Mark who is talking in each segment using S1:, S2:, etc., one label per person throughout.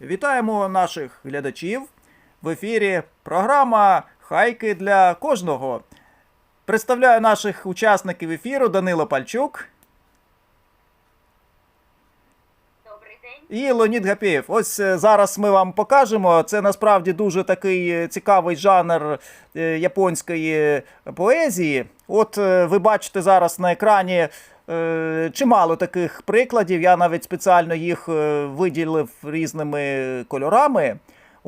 S1: Вітаємо наших глядачів. В ефірі програма Хайки для кожного. Представляю наших учасників ефіру Данило Пальчук і Леонід Гапєєв. Ось е, зараз ми вам покажемо. Це насправді дуже такий е, цікавий жанр е, японської поезії. От ви бачите зараз на екрані чимало таких прикладів. Я навіть спеціально їх виділив різними кольорами.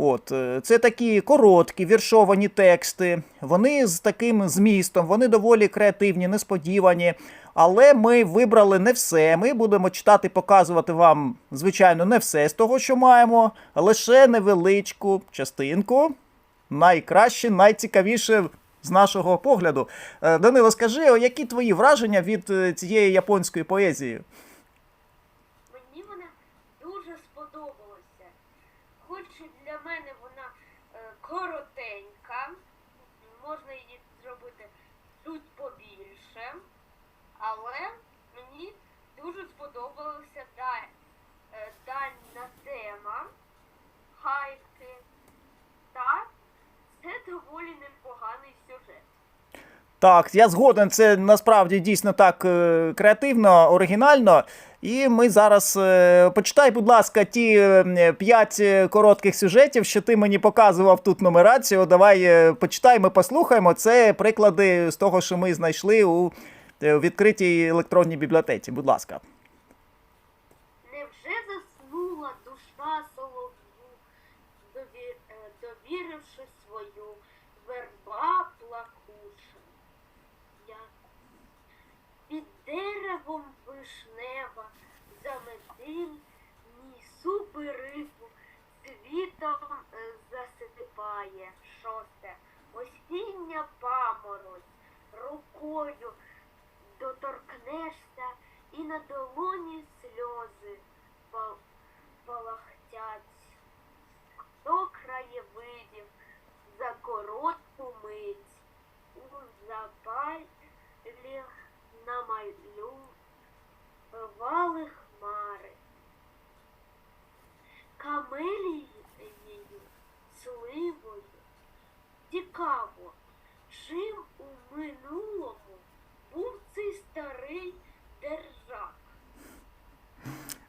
S1: От, е, це такі короткі віршовані тексти. Вони з таким змістом, вони доволі креативні, несподівані. Але ми вибрали не все. Ми будемо читати, показувати вам, звичайно, не все з того, що маємо, лише невеличку частинку. Найкраще, найцікавіше з нашого погляду. Е, Данило, скажи, які твої враження від е, цієї японської поезії?
S2: Мені вона дуже сподобалася. Хоч для мене вона е, коротенька, можна її зробити чуть побільше, але мені дуже сподобалася даль, е, дальня тема, хайки та це доволі непоганий сюжет.
S1: Так, я згоден, це насправді дійсно так е, креативно, оригінально. І ми зараз е, почитай, будь ласка, ті е, п'ять коротких сюжетів, що ти мені показував тут нумерацію. Давай почитай, ми послухаємо. Це приклади з того, що ми знайшли у відкритій електронній бібліотеці. Будь ласка.
S2: Світом е, засипає шосте. Осіння паморозь рукою доторкнешся і на долоні сльози палахтять. Хто краєвидів за коротку мить у запалі намалювали хмари. Камелією, Цікаво, чим у минулому був цей старий держак?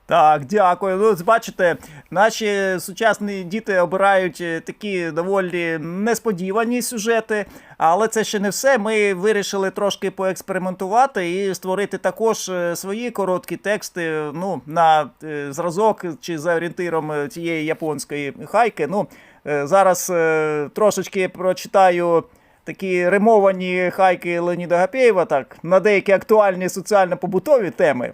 S1: Так, дякую. Ну, бачите, наші сучасні діти обирають е, такі доволі несподівані сюжети, але це ще не все. Ми вирішили трошки поекспериментувати і створити також е, свої короткі тексти. Ну, на е, зразок чи за орієнтиром цієї японської хайки. Ну, зараз е, трошечки прочитаю. Такі римовані хайки Леоніда Гапєєва, так, на деякі актуальні соціально-побутові теми.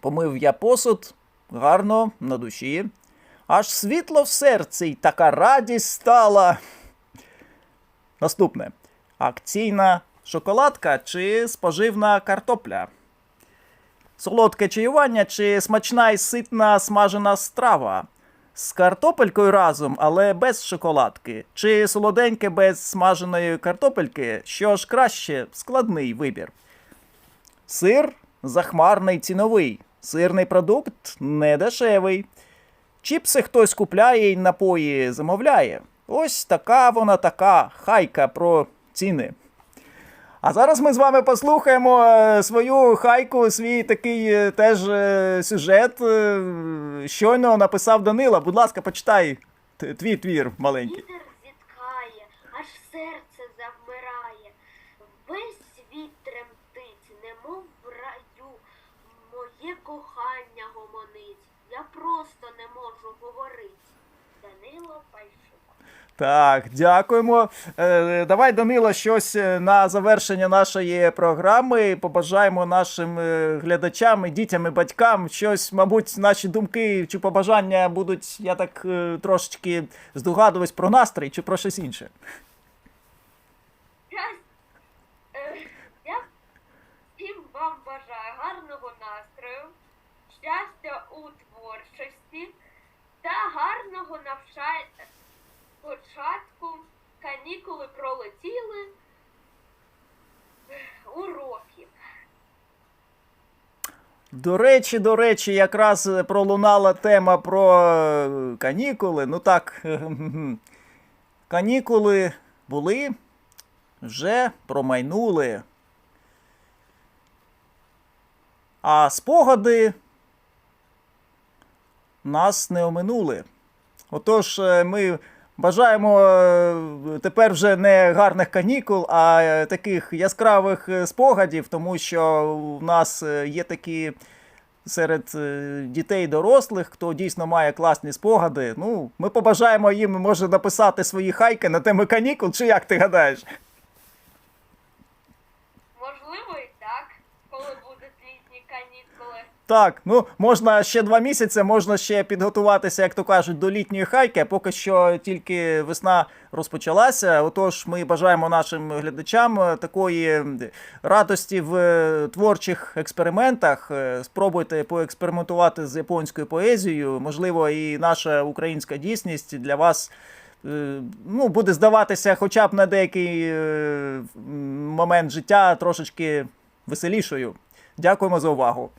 S1: Помив я посуд, гарно на душі. Аж світло в серці, й така радість стала. Наступне. Акційна шоколадка чи споживна картопля. Солодке чаювання чи смачна і ситна смажена страва. З картопелькою разом, але без шоколадки. Чи солоденьке без смаженої картопельки, що ж краще, складний вибір. Сир захмарний ціновий. Сирний продукт недешевий. Чіпси хтось купляє і напої замовляє. Ось така вона така хайка про ціни. А зараз ми з вами послухаємо е, свою хайку, свій такий е, теж е, сюжет. Щойно написав Данила. Будь ласка, почитай твій твір маленький. Так, дякуємо. Е, давай, Данило, щось е, на завершення нашої програми. Побажаємо нашим е, глядачам, дітям і батькам щось, мабуть, наші думки чи побажання будуть, я так трошечки здогадуюсь про настрій чи про щось інше.
S2: Я всім вам бажаю гарного настрою, щастя у творчості та гарного навчання початку. Канікули пролетіли уроків.
S1: До речі, до речі, якраз пролунала тема про е, канікули. Ну так, канікули були, вже промайнули. А спогади нас не оминули. Отож, е, ми бажаємо е, тепер вже не гарних канікул, а е, таких яскравих е, спогадів, тому що у нас є такі серед дітей дорослих, хто дійсно має класні спогади. Ну, ми побажаємо їм, може, написати свої хайки на теми канікул, чи як ти гадаєш?
S2: Можливо, і так, коли будуть літні канікули.
S1: Так, ну можна ще два місяці, можна ще підготуватися, як то кажуть, до літньої хайки. Поки що тільки весна розпочалася. Отож, ми бажаємо нашим глядачам е, такої радості в е, творчих експериментах. Е, Спробуйте поекспериментувати з японською поезією. Можливо, і наша українська дійсність для вас. Ну, буде здаватися, хоча б на деякий момент життя трошечки веселішою.
S2: Дякуємо за увагу.